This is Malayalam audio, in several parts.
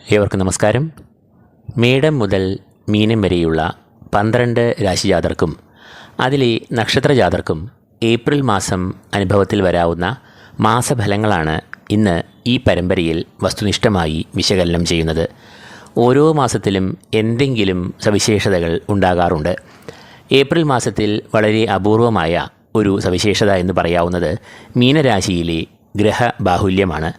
ഏവർക്കും നമസ്കാരം. മേടം മുതൽ മീനം വരെയുള്ള പന്ത്രണ്ട് രാശിജാതർക്കും അതിലെ നക്ഷത്രജാതർക്കും ഏപ്രിൽ മാസം അനുഭവത്തിൽ വരാവുന്ന മാസഫലങ്ങളാണ് ഇന്ന് ഈ പരമ്പരയിൽ വസ്തുനിഷ്ഠമായി വിശകലനം ചെയ്യുന്നത്. ഓരോ മാസത്തിലും എന്തെങ്കിലും സവിശേഷതകൾ ഉണ്ടാകാറുണ്ട്. ഏപ്രിൽ മാസത്തിൽ വളരെ അപൂർവമായ ഒരു സവിശേഷത എന്ന് പറയാവുന്നത് മീനരാശിയിലെ ഗ്രഹബാഹുല്യമാണ്.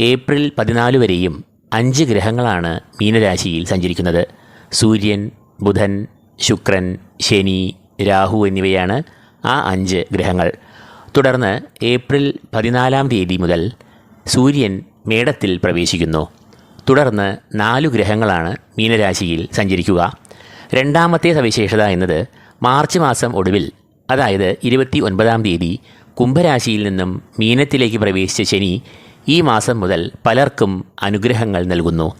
ഏപ്രിൽ പതിനാല് വരെയും അഞ്ച് ഗ്രഹങ്ങളാണ് മീനരാശിയിൽ സഞ്ചരിക്കുന്നത്. സൂര്യൻ ബുധൻ ശുക്രൻ ശനി രാഹു എന്നിവയാണ് ആ അഞ്ച് ഗ്രഹങ്ങൾ. തുടർന്ന് ഏപ്രിൽ പതിനാലാം തീയതി മുതൽ സൂര്യൻ മേടത്തിൽ പ്രവേശിക്കുന്നു. തുടർന്ന് നാലു ഗ്രഹങ്ങളാണ് മീനരാശിയിൽ സഞ്ചരിക്കുക. രണ്ടാമത്തെ സവിശേഷത എന്നത് മാർച്ച് മാസം ഒടുവിൽ അതായത് ഇരുപത്തി ഒൻപതാം തീയതി കുംഭരാശിയിൽ നിന്നും മീനത്തിലേക്ക് പ്രവേശിച്ച ശനി ഈ മാസം മുതൽ പലർക്കും അനുഗ്രഹങ്ങൾ നൽകുന്നു.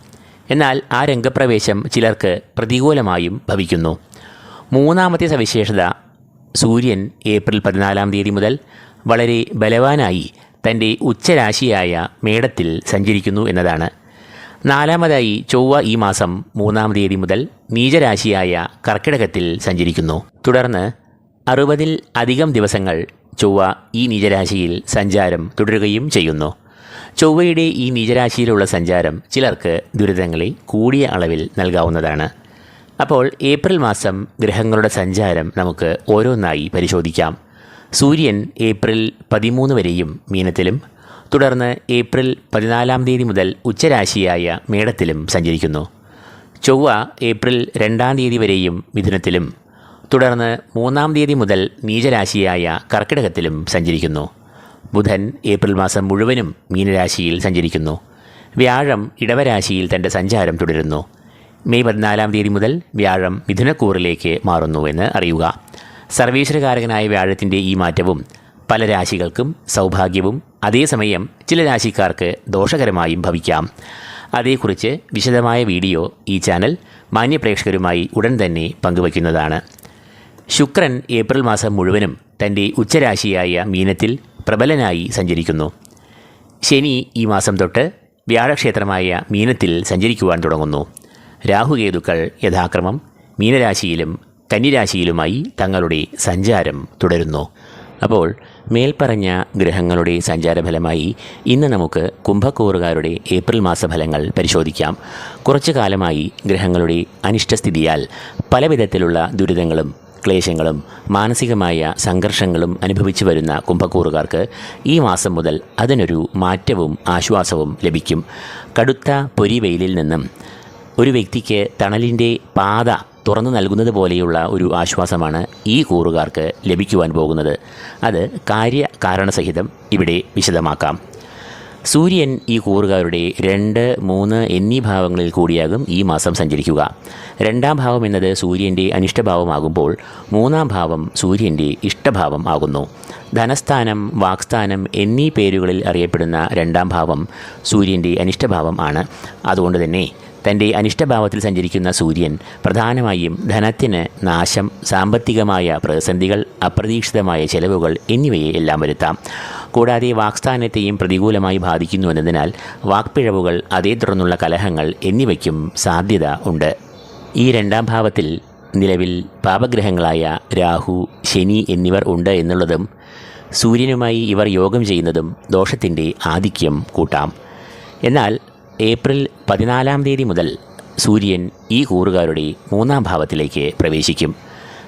എന്നാൽ ആ രംഗപ്രവേശം ചിലർക്ക് പ്രതികൂലമായും ഭവിക്കുന്നു. മൂന്നാമത്തെ സവിശേഷത സൂര്യൻ ഏപ്രിൽ പതിനാലാം തീയതി മുതൽ വളരെ ബലവാനായി തന്റെ ഉച്ചരാശിയായ മേടത്തിൽ സഞ്ചരിക്കുന്നു എന്നതാണ്. നാലാമതായി ചൊവ്വ ഈ മാസം മൂന്നാം തീയതി മുതൽ നീചരാശിയായ കർക്കിടകത്തിൽ സഞ്ചരിക്കുന്നു. തുടർന്ന് അറുപതിൽ അധികം ദിവസങ്ങൾ ചൊവ്വ ഈ നീചരാശിയിൽ സഞ്ചാരം തുടരുകയും ചെയ്യുന്നു. ചൊവ്വയുടെ ഈ നീചരാശിയിലുള്ള സഞ്ചാരം ചിലർക്ക് ദുരിതങ്ങളിൽ കൂടിയ അളവിൽ നൽകാവുന്നതാണ്. അപ്പോൾ ഏപ്രിൽ മാസം ഗ്രഹങ്ങളുടെ സഞ്ചാരം നമുക്ക് ഓരോന്നായി പരിശോധിക്കാം. സൂര്യൻ ഏപ്രിൽ പതിമൂന്ന് വരെയും മീനത്തിലും തുടർന്ന് ഏപ്രിൽ പതിനാലാം തീയതി മുതൽ ഉച്ചരാശിയായ മേടത്തിലും സഞ്ചരിക്കുന്നു. ചൊവ്വ ഏപ്രിൽ രണ്ടാം തീയതി വരെയും മിഥുനത്തിലും തുടർന്ന് മൂന്നാം തീയതി മുതൽ നീചരാശിയായ കർക്കിടകത്തിലും സഞ്ചരിക്കുന്നു. ബുധൻ ഏപ്രിൽ മാസം മുഴുവനും മീനരാശിയിൽ സഞ്ചരിക്കുന്നു. വ്യാഴം ഇടവരാശിയിൽ തന്റെ സഞ്ചാരം തുടരുന്നു. മെയ് പതിനാലാം തീയതി മുതൽ വ്യാഴം മിഥുനക്കൂറിലേക്ക് മാറുന്നുവെന്ന് അറിയുക. സർവീശ്വരകാരകനായ വ്യാഴത്തിന്റെ ഈ മാറ്റവും പല രാശികൾക്കും സൗഭാഗ്യവും അതേസമയം ചില രാശിക്കാർക്ക് ദോഷകരമായും ഭവിക്കാം. അതേക്കുറിച്ച് വിശദമായ വീഡിയോ ഈ ചാനൽ മാന്യപ്രേക്ഷകരുമായി ഉടൻ തന്നെ പങ്കുവയ്ക്കുന്നതാണ്. ശുക്രൻ ഏപ്രിൽ മാസം മുഴുവനും തന്റെ ഉച്ചരാശിയായ മീനത്തിൽ പ്രബലനായി സഞ്ചരിക്കുന്നു. ശനി ഈ മാസം തൊട്ട് വ്യാഴക്ഷേത്രമായ മീനത്തിൽ സഞ്ചരിക്കുവാൻ തുടങ്ങുന്നു. രാഹുകേതുക്കൾ യഥാക്രമം മീനരാശിയിലും കന്നിരാശിയിലുമായി തങ്ങളുടെ സഞ്ചാരം തുടരുന്നു. അപ്പോൾ മേൽപ്പറഞ്ഞ ഗ്രഹങ്ങളുടെ സഞ്ചാരഫലമായി ഇന്ന് നമുക്ക് കുംഭക്കൂറുകാരുടെ ഏപ്രിൽ മാസഫലങ്ങൾ പരിശോധിക്കാം. കുറച്ചു കാലമായി ഗ്രഹങ്ങളുടെ അനിഷ്ടസ്ഥിതിയാൽ പലവിധത്തിലുള്ള ദുരിതങ്ങളും ക്ലേശങ്ങളും മാനസികമായ സംഘർഷങ്ങളും അനുഭവിച്ചു വരുന്ന കുംഭക്കൂറുകാർക്ക് ഈ മാസം മുതൽ അതിനൊരു മാറ്റവും ആശ്വാസവും ലഭിക്കും. കടുത്ത പൊരിവെയിലിൽ നിന്നും ഒരു വ്യക്തിക്ക് തണലിന്റെ പാത തുറന്നു നൽകുന്നത് പോലെയുള്ള ഒരു ആശ്വാസമാണ് ഈ കൂറുകാർക്ക് ലഭിക്കുവാൻ പോകുന്നത്. അത് കാര്യ കാരണസഹിതം ഇവിടെ വിശദമാക്കാം. സൂര്യൻ ഈ കൂറുകാരുടെ രണ്ട് മൂന്ന് എന്നീ ഭാവങ്ങളിൽ കൂടിയാകും ഈ മാസം സഞ്ചരിക്കുക. രണ്ടാം ഭാവം എന്നത് സൂര്യന്റെ അനിഷ്ടഭാവമാകുമ്പോൾ മൂന്നാം ഭാവം സൂര്യന്റെ ഇഷ്ടഭാവം ആകുന്നു. ധനസ്ഥാനം വാക്സ്ഥാനം എന്നീ പേരുകളിൽ അറിയപ്പെടുന്ന രണ്ടാം ഭാവം സൂര്യന്റെ അനിഷ്ടഭാവം ആണ്. അതുകൊണ്ട് തന്നെ തന്റെ അനിഷ്ടഭാവത്തിൽ സഞ്ചരിക്കുന്ന സൂര്യൻ പ്രധാനമായും ധനത്തിന് നാശം സാമ്പത്തികമായ പ്രതിസന്ധികൾ അപ്രതീക്ഷിതമായ ചെലവുകൾ എന്നിവയെ എല്ലാം വരുത്താം. കൂടാതെ വാക്സ്ഥാനത്തെയും പ്രതികൂലമായി ബാധിക്കുന്നു എന്നതിനാൽ വാക്പിഴവുകൾ അതേ തുടർന്നുള്ള കലഹങ്ങൾ എന്നിവയ്ക്കും സാധ്യത ഉണ്ട്. ഈ രണ്ടാം ഭാവത്തിൽ നിലവിൽ പാപഗ്രഹങ്ങളായ രാഹു ശനി എന്നിവർ ഉണ്ട് എന്നുള്ളതും സൂര്യനുമായി ഇവർ യോഗം ചെയ്യുന്നതും ദോഷത്തിന്റെ ആധിക്യം കൂട്ടാം. എന്നാൽ ഏപ്രിൽ പതിനാലാം തീയതി മുതൽ സൂര്യൻ ഈ കൂറുകാരുടെ മൂന്നാം ഭാവത്തിലേക്ക് പ്രവേശിക്കും.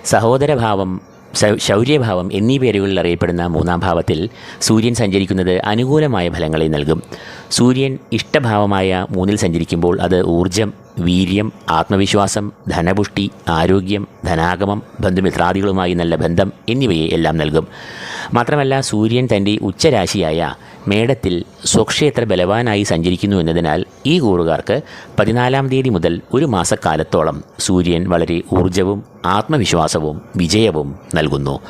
സഹോദരഭാവം ശൗര്യഭാവം എന്നീ പേരുകളിൽ അറിയപ്പെടുന്ന മൂന്നാം ഭാവത്തിൽ സൂര്യൻ സഞ്ചരിക്കുന്നത് അനുകൂലമായ ഫലങ്ങളെ നൽകും. സൂര്യൻ ഇഷ്ടഭാവമായ മൂന്നിൽ സഞ്ചരിക്കുമ്പോൾ അത് ഊർജം വീര്യം ആത്മവിശ്വാസം ധനപുഷ്ടി ആരോഗ്യം ധനാഗമം ബന്ധുമിത്രാദികളുമായി നല്ല ബന്ധം എന്നിവയെ എല്ലാം നൽകും. മാത്രമല്ല സൂര്യൻ തന്റെ ഉച്ചരാശിയായ മേടത്തിൽ സ്വക്ഷേത്ര ബലവാനായി സഞ്ചരിക്കുന്നു എന്നതിനാൽ ഈ കൂറുകാർക്ക് പതിനാലാം തീയതി മുതൽ ഒരു മാസക്കാലത്തോളം സൂര്യൻ വളരെ ഊർജവും ആത്മവിശ്വാസവും വിജയവും നൽകുന്നു.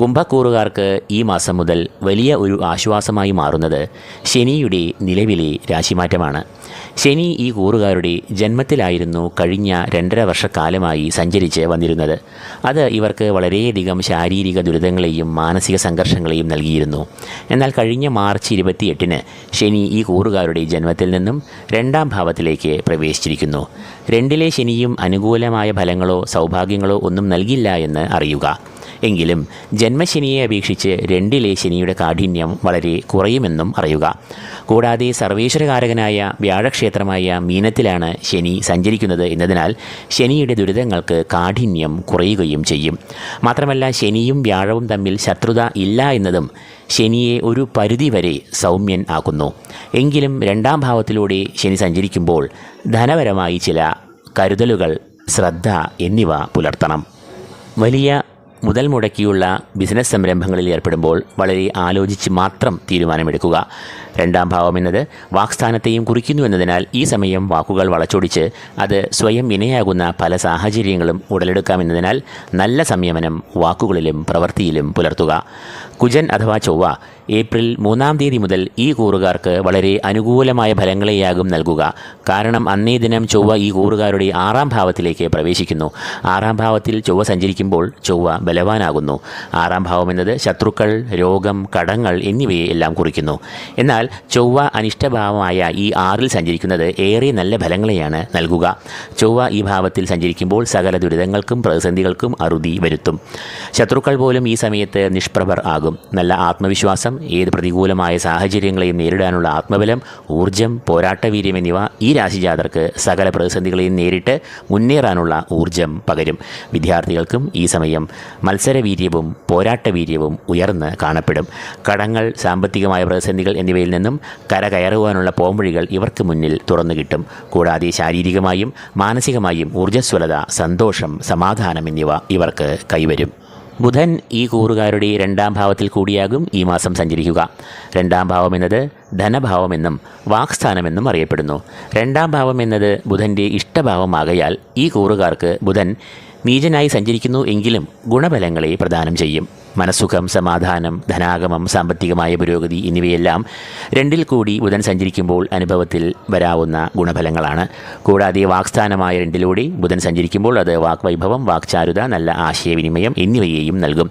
കുംഭക്കൂറുകാർക്ക് ഈ മാസം മുതൽ വലിയ ഒരു ആശ്വാസമായി മാറുന്നത് ശനിയുടെ നിലവിലെ രാശിമാറ്റമാണ്. ശനി ഈ കൂറുകാരുടെ ജന്മത്തിലായിരുന്നു കഴിഞ്ഞ രണ്ടര വർഷക്കാലമായി സഞ്ചരിച്ച് വന്നിരുന്നത്. അത് ഇവർക്ക് വളരെയധികം ശാരീരിക ദുരിതങ്ങളെയും മാനസിക സംഘർഷങ്ങളെയും നൽകിയിരുന്നു. എന്നാൽ കഴിഞ്ഞ മാർച്ച് ഇരുപത്തിയെട്ടിന് ശനി ഈ കൂറുകാരുടെ ജന്മത്തിൽ നിന്നും രണ്ടാം ഭാവത്തിലേക്ക് പ്രവേശിച്ചിരിക്കുന്നു. രണ്ടിലെ ശനിയും അനുകൂലമായ ഫലങ്ങളോ സൗഭാഗ്യങ്ങളോ ഒന്നും നൽകില്ല എന്ന് അറിയുക. എങ്കിലും ജന്മശനിയെ അപേക്ഷിച്ച് രണ്ടിലെ ശനിയുടെ കാഠിന്യം വളരെ കുറയുമെന്നും അറിയുക. കൂടാതെ സർവേശ്വരകാരകനായ വ്യാഴക്ഷേത്രമായ മീനത്തിലാണ് ശനി സഞ്ചരിക്കുന്നത് എന്നതിനാൽ ശനിയുടെ ദുരിതങ്ങൾക്ക് കാഠിന്യം കുറയുകയും ചെയ്യും. മാത്രമല്ല ശനിയും വ്യാഴവും തമ്മിൽ ശത്രുത ഇല്ല എന്നതും ശനിയെ ഒരു പരിധിവരെ സൗമ്യൻ ആക്കുന്നു. എങ്കിലും രണ്ടാം ഭാവത്തിലൂടെ ശനി സഞ്ചരിക്കുമ്പോൾ ധനപരമായി ചില കരുതലുകൾ ശ്രദ്ധ എന്നിവ പുലർത്തണം. വലിയ മുതൽ മുടക്കിയുള്ള ബിസിനസ് സംരംഭങ്ങളിൽ ഏർപ്പെടുമ്പോൾ വളരെ ആലോചിച്ച് മാത്രം തീരുമാനമെടുക്കുക. രണ്ടാം ഭാവം എന്നത് വാക്സ്ഥാനത്തെയും കുറിക്കുന്നു എന്നതിനാൽ ഈ സമയം വാക്കുകൾ വളച്ചൊടിച്ച് അത് സ്വയം വിനയാകുന്ന പല സാഹചര്യങ്ങളും ഉടലെടുക്കാമെന്നതിനാൽ നല്ല സംയമനം വാക്കുകളിലും പ്രവൃത്തിയിലും പുലർത്തുക. കുജൻ അഥവാ ചൊവ്വ ഏപ്രിൽ മൂന്നാം തീയതി മുതൽ ഈ കൂറുകാർക്ക് വളരെ അനുകൂലമായ ഫലങ്ങളെയാകും നൽകുക. കാരണം അന്നേ ദിനം ചൊവ്വ ഈ കൂറുകാരുടെ ആറാം ഭാവത്തിലേക്ക് പ്രവേശിക്കുന്നു. ആറാം ഭാവത്തിൽ ചൊവ്വ സഞ്ചരിക്കുമ്പോൾ ചൊവ്വ ബലവാനാകുന്നു. ആറാം ഭാവം എന്നത് ശത്രുക്കൾ രോഗം കടങ്ങൾ എന്നിവയെ എല്ലാം കുറിക്കുന്നു. എന്നാൽ ചൊവ്വ അനിഷ്ടഭാവമായ ഈ ആറിൽ സഞ്ചരിക്കുന്നത് ഏറെ നല്ല ഫലങ്ങളെയാണ് നൽകുക. ചൊവ്വ ഈ ഭാവത്തിൽ സഞ്ചരിക്കുമ്പോൾ സകല ദുരിതങ്ങൾക്കും പ്രതിസന്ധികൾക്കും അറുതി വരുത്തും. ശത്രുക്കൾ പോലും ഈ സമയത്ത് നിഷ്പ്രഭർ ആകും. നല്ല ആത്മവിശ്വാസം ഏത് പ്രതികൂലമായ സാഹചര്യങ്ങളെയും നേരിടാനുള്ള ആത്മബലം ഊർജം പോരാട്ടവീര്യം എന്നിവ ഈ രാശിജാതർക്ക് സകല പ്രതിസന്ധികളെയും നേരിട്ട് മുന്നേറാനുള്ള ഊർജം പകരും. വിദ്യാർത്ഥികൾക്കും ഈ സമയം മത്സരവീര്യവും പോരാട്ടവീര്യവും ഉയർന്ന് കാണപ്പെടും. കടങ്ങൾ സാമ്പത്തികമായ പ്രതിസന്ധികൾ എന്നിവയിൽ നിന്നും കരകയറുവാനുള്ള പോംവഴികൾ ഇവർക്ക് മുന്നിൽ തുറന്നു കിട്ടും. കൂടാതെ ശാരീരികമായും മാനസികമായും ഊർജസ്വലത സന്തോഷം സമാധാനം എന്നിവ ഇവർക്ക് കൈവരും. ബുധൻ ഈ കൂറുകാരുടെ രണ്ടാം ഭാവത്തിൽ കൂടിയാകും ഈ മാസം സഞ്ചരിക്കുക. രണ്ടാം ഭാവം എന്നത് ധനഭാവമെന്നും വാക്സ്ഥാനമെന്നും അറിയപ്പെടുന്നു. രണ്ടാം ഭാവം എന്നത് ബുധന്റെ ഇഷ്ടഭാവമാകയാൽ ഈ കൂറുകാർക്ക് ബുധൻ നീചനായി സഞ്ചരിക്കുന്നു എങ്കിലും ഗുണഫലങ്ങളെ പ്രദാനം ചെയ്യും. മനസ്സുഖം സമാധാനം ധനാഗമം സാമ്പത്തികമായ പുരോഗതി എന്നിവയെല്ലാം രണ്ടിൽ കൂടി ബുധൻ സഞ്ചരിക്കുമ്പോൾ അനുഭവത്തിൽ വരാവുന്ന ഗുണഫലങ്ങളാണ്. കൂടാതെ വാക്സ്ഥാനമായ രണ്ടിലൂടെ ബുധൻ സഞ്ചരിക്കുമ്പോൾ അത് വാക്വൈഭവം വാക്ചാരുത നല്ല ആശയവിനിമയം എന്നിവയെയും നൽകും.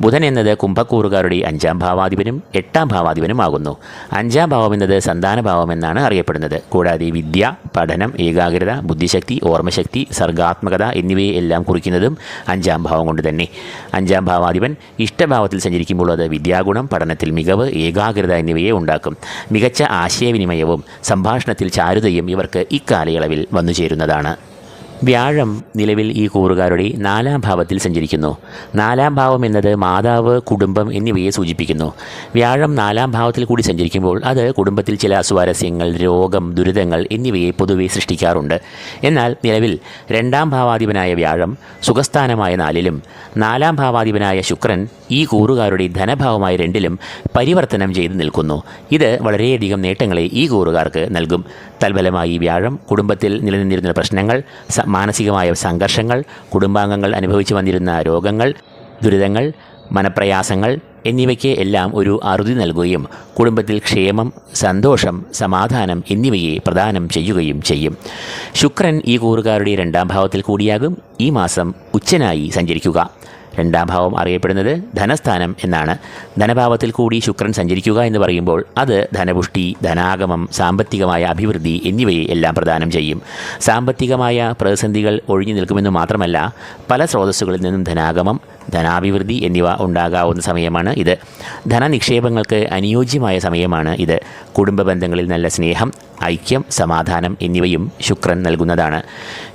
ബുധൻ എന്നത് കുംഭക്കൂറുകാരുടെ അഞ്ചാം ഭാവാധിപനും എട്ടാം ഭാവാധിപനും ആകുന്നു. അഞ്ചാം ഭാവം എന്നത് സന്താന ഭാവം എന്നാണ് അറിയപ്പെടുന്നത്. കൂടാതെ വിദ്യ പഠനം ഏകാഗ്രത ബുദ്ധിശക്തി ഓർമ്മശക്തി സർഗാത്മകത എന്നിവയെ എല്ലാം കുറിക്കുന്നതും അഞ്ചാം ഭാവം കൊണ്ട് തന്നെ. അഞ്ചാം ഭാവാധിപൻ ഇഷ്ടഭാവത്തിൽ സഞ്ചരിക്കുമ്പോൾ അത് വിദ്യാഗുണം പഠനത്തിൽ മികവ് ഏകാഗ്രത എന്നിവയെ ഉണ്ടാക്കും. മികച്ച ആശയവിനിമയവും സംഭാഷണത്തിൽ ചാരുതയും ഇവർക്ക് ഇക്കാലയളവിൽ വന്നു ചേരുന്നതാണ് വ്യാഴം നിലവിൽ ഈ കൂറുകാരുടെ നാലാം ഭാവത്തിൽ സഞ്ചരിക്കുന്നു. നാലാം ഭാവം എന്നത് മാതാവ് കുടുംബം എന്നിവയെ സൂചിപ്പിക്കുന്നു. വ്യാഴം നാലാം ഭാവത്തിൽ കൂടി സഞ്ചരിക്കുമ്പോൾ അത് കുടുംബത്തിൽ ചില അസ്വാരസ്യങ്ങൾ രോഗം ദുരിതങ്ങൾ എന്നിവയെ പൊതുവെ സൃഷ്ടിക്കാറുണ്ട്. എന്നാൽ നിലവിൽ രണ്ടാം ഭാവാധിപനായ വ്യാഴം സുഖസ്ഥാനമായ നാലിലും നാലാം ഭാവാധിപനായ ശുക്രൻ ഈ കൂറുകാരുടെ ധനഭാവമായ രണ്ടിലും പരിവർത്തനം ചെയ്ത് നിൽക്കുന്നു. ഇത് വളരെയധികം നേട്ടങ്ങളെ ഈ കൂറുകാർക്ക് നൽകും. തൽഫലമായി വ്യാഴം കുടുംബത്തിൽ നിലനിന്നിരുന്ന പ്രശ്നങ്ങൾ മാനസികമായ സംഘർഷങ്ങൾ കുടുംബാംഗങ്ങൾ അനുഭവിച്ചു വന്നിരുന്ന രോഗങ്ങൾ ദുരിതങ്ങൾ മനപ്രയാസങ്ങൾ എന്നിവയ്ക്ക് എല്ലാം ഒരു അറുതി നൽകുകയും കുടുംബത്തിൽ ക്ഷേമം സന്തോഷം സമാധാനം എന്നിവയെ പ്രദാനം ചെയ്യുകയും ചെയ്യും. ശുക്രൻ ഈ കൂറുകാരുടെ രണ്ടാം ഭാവത്തിൽ കൂടിയാകും. ഈ മാസം ഉച്ചനായി സഞ്ചരിക്കുക. രണ്ടാം ഭാവം അറിയപ്പെടുന്നത് ധനസ്ഥാനം എന്നാണ്. ധനഭാവത്തിൽ കൂടി ശുക്രൻ സഞ്ചരിക്കുക എന്ന് പറയുമ്പോൾ അത് ധനപുഷ്ടി ധനാഗമം സാമ്പത്തികമായ അഭിവൃദ്ധി എന്നിവയെ എല്ലാം പ്രദാനം ചെയ്യും. സാമ്പത്തികമായ പ്രതിസന്ധികൾ ഒഴിഞ്ഞു നിൽക്കുമെന്ന് മാത്രമല്ല പല സ്രോതസ്സുകളിൽ നിന്നും ധനാഗമം ധനാഭിവൃദ്ധി എന്നിവ ഉണ്ടാകാവുന്ന സമയമാണ് ഇത്. ധനനിക്ഷേപങ്ങൾക്ക് അനുയോജ്യമായ സമയമാണ് ഇത്. കുടുംബ ബന്ധങ്ങളിൽ നല്ല സ്നേഹം ഐക്യം സമാധാനം എന്നിവയും ശുക്രൻ നൽകുന്നതാണ്.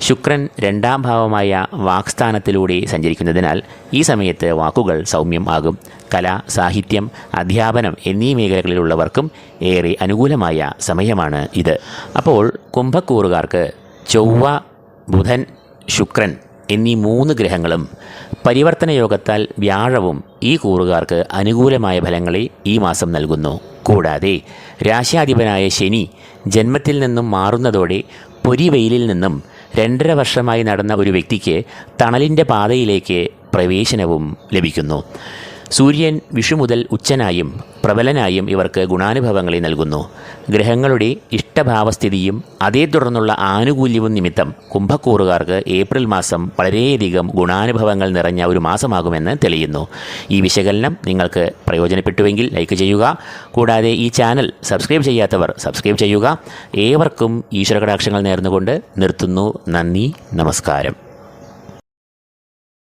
ശുക്രൻ രണ്ടാം ഭാവമായ വാക്സ്ഥാനത്തിലൂടെ സഞ്ചരിക്കുന്നതിനാൽ ഈ സമയത്ത് വാക്കുകൾ സൗമ്യം ആകും കല സാഹിത്യം അധ്യാപനം എന്നീ മേഖലകളിലുള്ളവർക്കും ഏറെ അനുകൂലമായ സമയമാണ് ഇത്. അപ്പോൾ കുംഭക്കൂറുകാർക്ക് ചൊവ്വ ബുധൻ ശുക്രൻ എന്നീ മൂന്ന് ഗ്രഹങ്ങളും പരിവർത്തന യോഗത്താൽ വ്യാഴവും ഈ കൂറുകാർക്ക് അനുകൂലമായ ഫലങ്ങളെ ഈ മാസം നൽകുന്നു. കൂടാതെ രാശ്യാധിപനായ ശനി ജന്മത്തിൽ നിന്നും മാറുന്നതോടെ പൊരിവെയിലിൽ നിന്നും രണ്ടര വർഷമായി നടന്ന ഒരു വ്യക്തിക്ക് തണലിന്റെ പാതയിലേക്ക് പ്രവേശനവും ലഭിക്കുന്നു. സൂര്യൻ വിഷു മുതൽ ഉച്ചനായും പ്രബലനായും ഇവർക്ക് ഗുണാനുഭവങ്ങളെ നൽകുന്നു. ഗ്രഹങ്ങളുടെ ഇഷ്ടഭാവസ്ഥിതിയും അതേ തുടർന്നുള്ള ആനുകൂല്യവും നിമിത്തം കുംഭക്കൂറുകാർക്ക് ഏപ്രിൽ മാസം വളരെയധികം ഗുണാനുഭവങ്ങൾ നിറഞ്ഞ ഒരു മാസമാകുമെന്ന് തെളിയുന്നു. ഈ വിശകലനം നിങ്ങൾക്ക് പ്രയോജനപ്പെട്ടുവെങ്കിൽ ലൈക്ക് ചെയ്യുക. കൂടാതെ ഈ ചാനൽ സബ്സ്ക്രൈബ് ചെയ്യാത്തവർ സബ്സ്ക്രൈബ് ചെയ്യുക. ഏവർക്കും ഈശ്വരകടാക്ഷങ്ങൾ നേർന്നുകൊണ്ട് നിർത്തുന്നു. നന്ദി. നമസ്കാരം.